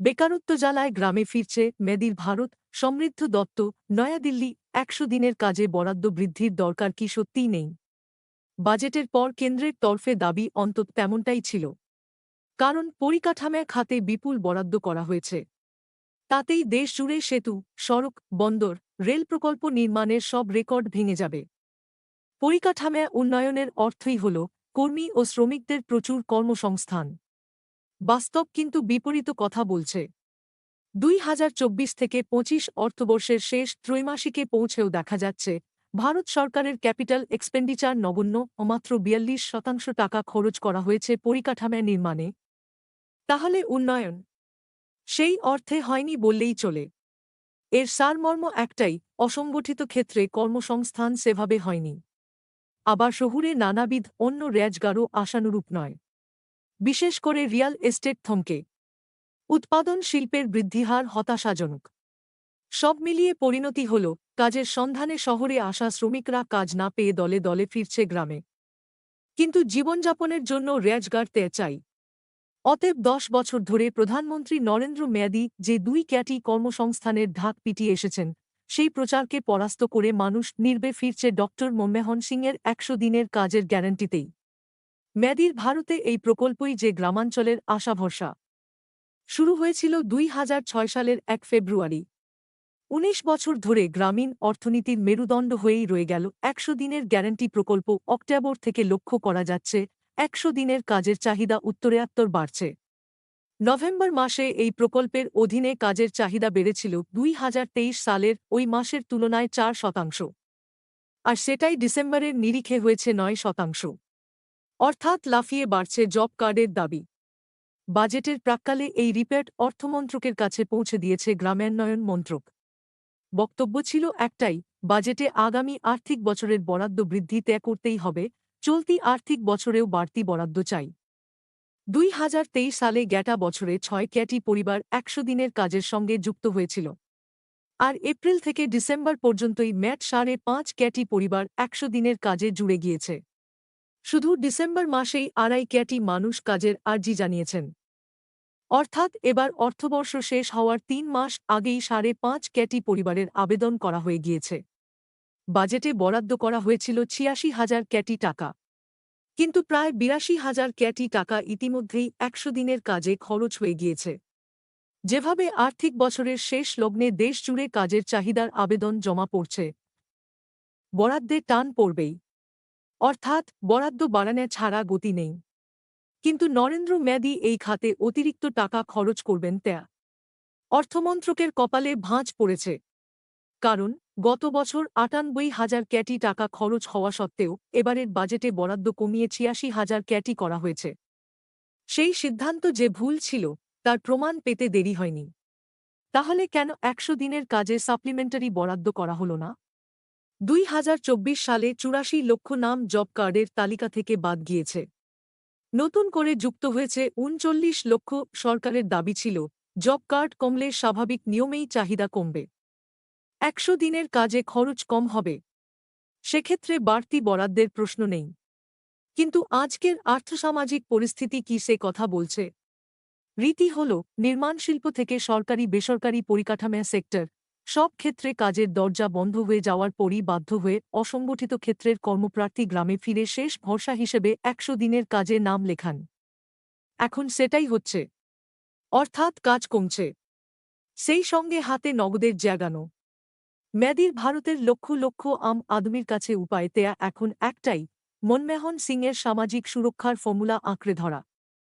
বেকারত্ব জ্বালায় গ্রামে ফিরছে মেদির ভারত, সমৃদ্ধ দত্ত, নয়াদিল্লি, একশো দিনের কাজে বরাদ্দ বৃদ্ধির দরকার কি সত্যিই নেই। বাজেটের পর কেন্দ্রের তরফে দাবি অন্তত তেমনটাই ছিল। কারণ পরিকাঠামো খাতে বিপুল বরাদ্দ করা হয়েছে। তাতেই দেশ জুড়ে সেতু, সড়ক, বন্দর, রেল প্রকল্প নির্মাণের সব রেকর্ড ভেঙে যাবে। পরিকাঠামো উন্নয়নের অর্থই হল কর্মী ও শ্রমিকদের প্রচুর কর্মসংস্থান। বাস্তব কিন্তু বিপরীত কথা বলছে। দুই হাজার চব্বিশ থেকে পঁচিশ অর্থবর্ষের শেষ ত্রৈমাসিকে পৌঁছেও দেখা যাচ্ছে, ভারত সরকারের ক্যাপিটাল এক্সপেন্ডিচার নগণ্য মাত্র বিয়াল্লিশ শতাংশ টাকা খরচ করা হয়েছে পরিকাঠামো নির্মাণে। তাহলে উন্নয়ন? সেই অর্থে হয়নি বললেই চলে। এর সারমর্ম একটাই, অসংগঠিত ক্ষেত্রে কর্মসংস্থান সেভাবে হয়নি। আবার শহুরে নানাবিধ অন্য রেজগারও আশানুরূপ নয়। বিশেষ করে রিয়াল এস্টেট থমকে। উৎপাদন শিল্পের বৃদ্ধিহার হতাশাজনক। সব মিলিয়ে পরিণতি হল, কাজের সন্ধানে শহরে আসা শ্রমিকরা কাজ না পেয়ে দলে দলে ফিরছে গ্রামে। কিন্তু জীবনযাপনের জন্য রেজগার তে চাই। অতএব দশ বছর ধরে প্রধানমন্ত্রী নরেন্দ্র মেয়াদি যে দুই ক্যাটি কর্মসংস্থানের ঢাক পিটিয়ে এসেছেন, সেই প্রচারকে পরাস্ত করে মানুষ নির্বে ফিরছে ডক্টর মনমোহন সিংয়ের একশো দিনের কাজের গ্যারান্টিতেই। ম্যাদির ভারতে এই প্রকল্পই যে গ্রামাঞ্চলের আশা ভরসা শুরু হয়েছিল দুই হাজার ছয় সালের এক ফেব্রুয়ারি। উনিশ বছর ধরে গ্রামীণ অর্থনীতির মেরুদণ্ড হয়েই রয়ে গেল একশো দিনের গ্যারান্টি প্রকল্প অক্টোবর থেকে লক্ষ্য করা যাচ্ছে একশো দিনের কাজের চাহিদা উত্তরেয়াত্তর বাড়ছে। নভেম্বর মাসে এই প্রকল্পের অধীনে কাজের চাহিদা বেড়েছিল দুই হাজার তেইশ সালের ওই মাসের তুলনায় চার শতাংশ। আর সেটাই ডিসেম্বরের নিরিখে হয়েছে নয় শতাংশ। অর্থাৎ লাফিয়ে বাড়ছে জব কার্ডের দাবি। বাজেটের প্রাক্কালে এই রিপোর্ট অর্থমন্ত্রকের কাছে পৌঁছে দিয়েছে গ্রামান্বয়ন মন্ত্রক। বক্তব্য ছিল একটাই, বাজেটে আগামী আর্থিক বছরের বরাদ্দ বৃদ্ধি ত্যাগ করতেই হবে, চলতি আর্থিক বছরেও বাড়তি বরাদ্দ চাই। দুই হাজার তেইশ সালে গ্যাটা বছরে ছয় ক্যাটি পরিবার একশো দিনের কাজের সঙ্গে যুক্ত হয়েছিল। আর এপ্রিল থেকে ডিসেম্বর পর্যন্তই ম্যাট সাড়ে পাঁচ ক্যাটি পরিবার একশো দিনের কাজে জুড়ে গিয়েছে। শুধু ডিসেম্বর মাসেই আড়াই ক্যাটি মানুষ কাজের আর্জি জানিয়েছেন। অর্থাৎ এবার অর্থবর্ষ শেষ হওয়ার তিন মাস আগেই সাড়ে পাঁচ ক্যাটি পরিবারের আবেদন করা হয়ে গিয়েছে। বাজেটে বরাদ্দ করা হয়েছিল ছিয়াশি হাজার ক্যাটি টাকা। কিন্তু প্রায় বিরাশি হাজার ক্যাটি টাকা ইতিমধ্যেই একশো দিনের কাজে খরচ হয়ে গিয়েছে। যেভাবে আর্থিক বছরের শেষ লগ্নে দেশ জুড়ে কাজের চাহিদার আবেদন জমা পড়ছে, বরাদ্দে টান পড়বেই। অর্থাৎ বরাদ্দ বাড়ানো ছাড়া গতি নেই। কিন্তু নরেন্দ্র মেদি এই খাতে অতিরিক্ত টাকা খরচ করবেন ত্যা। অর্থমন্ত্রকের কপালে ভাঁজ পড়েছে। কারণ গত বছর আটানব্বই হাজার ক্যাটি টাকা খরচ হওয়া সত্ত্বেও এবারের বাজেটে বরাদ্দ কমিয়ে ছিয়াশি হাজার ক্যাটি করা হয়েছে। সেই সিদ্ধান্ত যে ভুল ছিল, তার প্রমাণ পেতে দেরি হয়নি। তাহলে কেন একশো দিনের কাজে সাপ্লিমেন্টারি বরাদ্দ করা হল না? দুই হাজার চব্বিশ সালে চুরাশি লক্ষ নাম জব কার্ডের তালিকা থেকে বাদ গিয়েছে। নতুন করে যুক্ত হয়েছে উনচল্লিশ লক্ষ সরকারের দাবি ছিল, জব কার্ড কমলে স্বাভাবিক নিয়মেই চাহিদা কমবে। একশো দিনের কাজে খরচ কম হবে। সেক্ষেত্রে বাড়তি বরাদ্দের প্রশ্ন নেই। কিন্তু আজকের আর্থসামাজিক পরিস্থিতি কি সে কথা বলছে? রীতি হল, নির্মাণ শিল্প থেকে সরকারি বেসরকারি পরিকাঠামো সেক্টর সব ক্ষেত্রে কাজের দরজা বন্ধ হয়ে যাওয়ার পরই বাধ্য হয়ে অসংগঠিত ক্ষেত্রের কর্মপ্রার্থী গ্রামে ফিরে শেষ ভরসা হিসেবে একশো দিনের কাজে নাম লেখান। এখন সেটাই হচ্ছে। অর্থাৎ কাজ কমছে। সেই সঙ্গে হাতে নগদের জাগানো। ম্যাদির ভারতের লক্ষ লক্ষ আম আদমির কাছে উপায়, তেয়া এখন একটাই, মনমোহন সিংয়ের সামাজিক সুরক্ষার ফর্মুলা আঁকড়ে ধরা।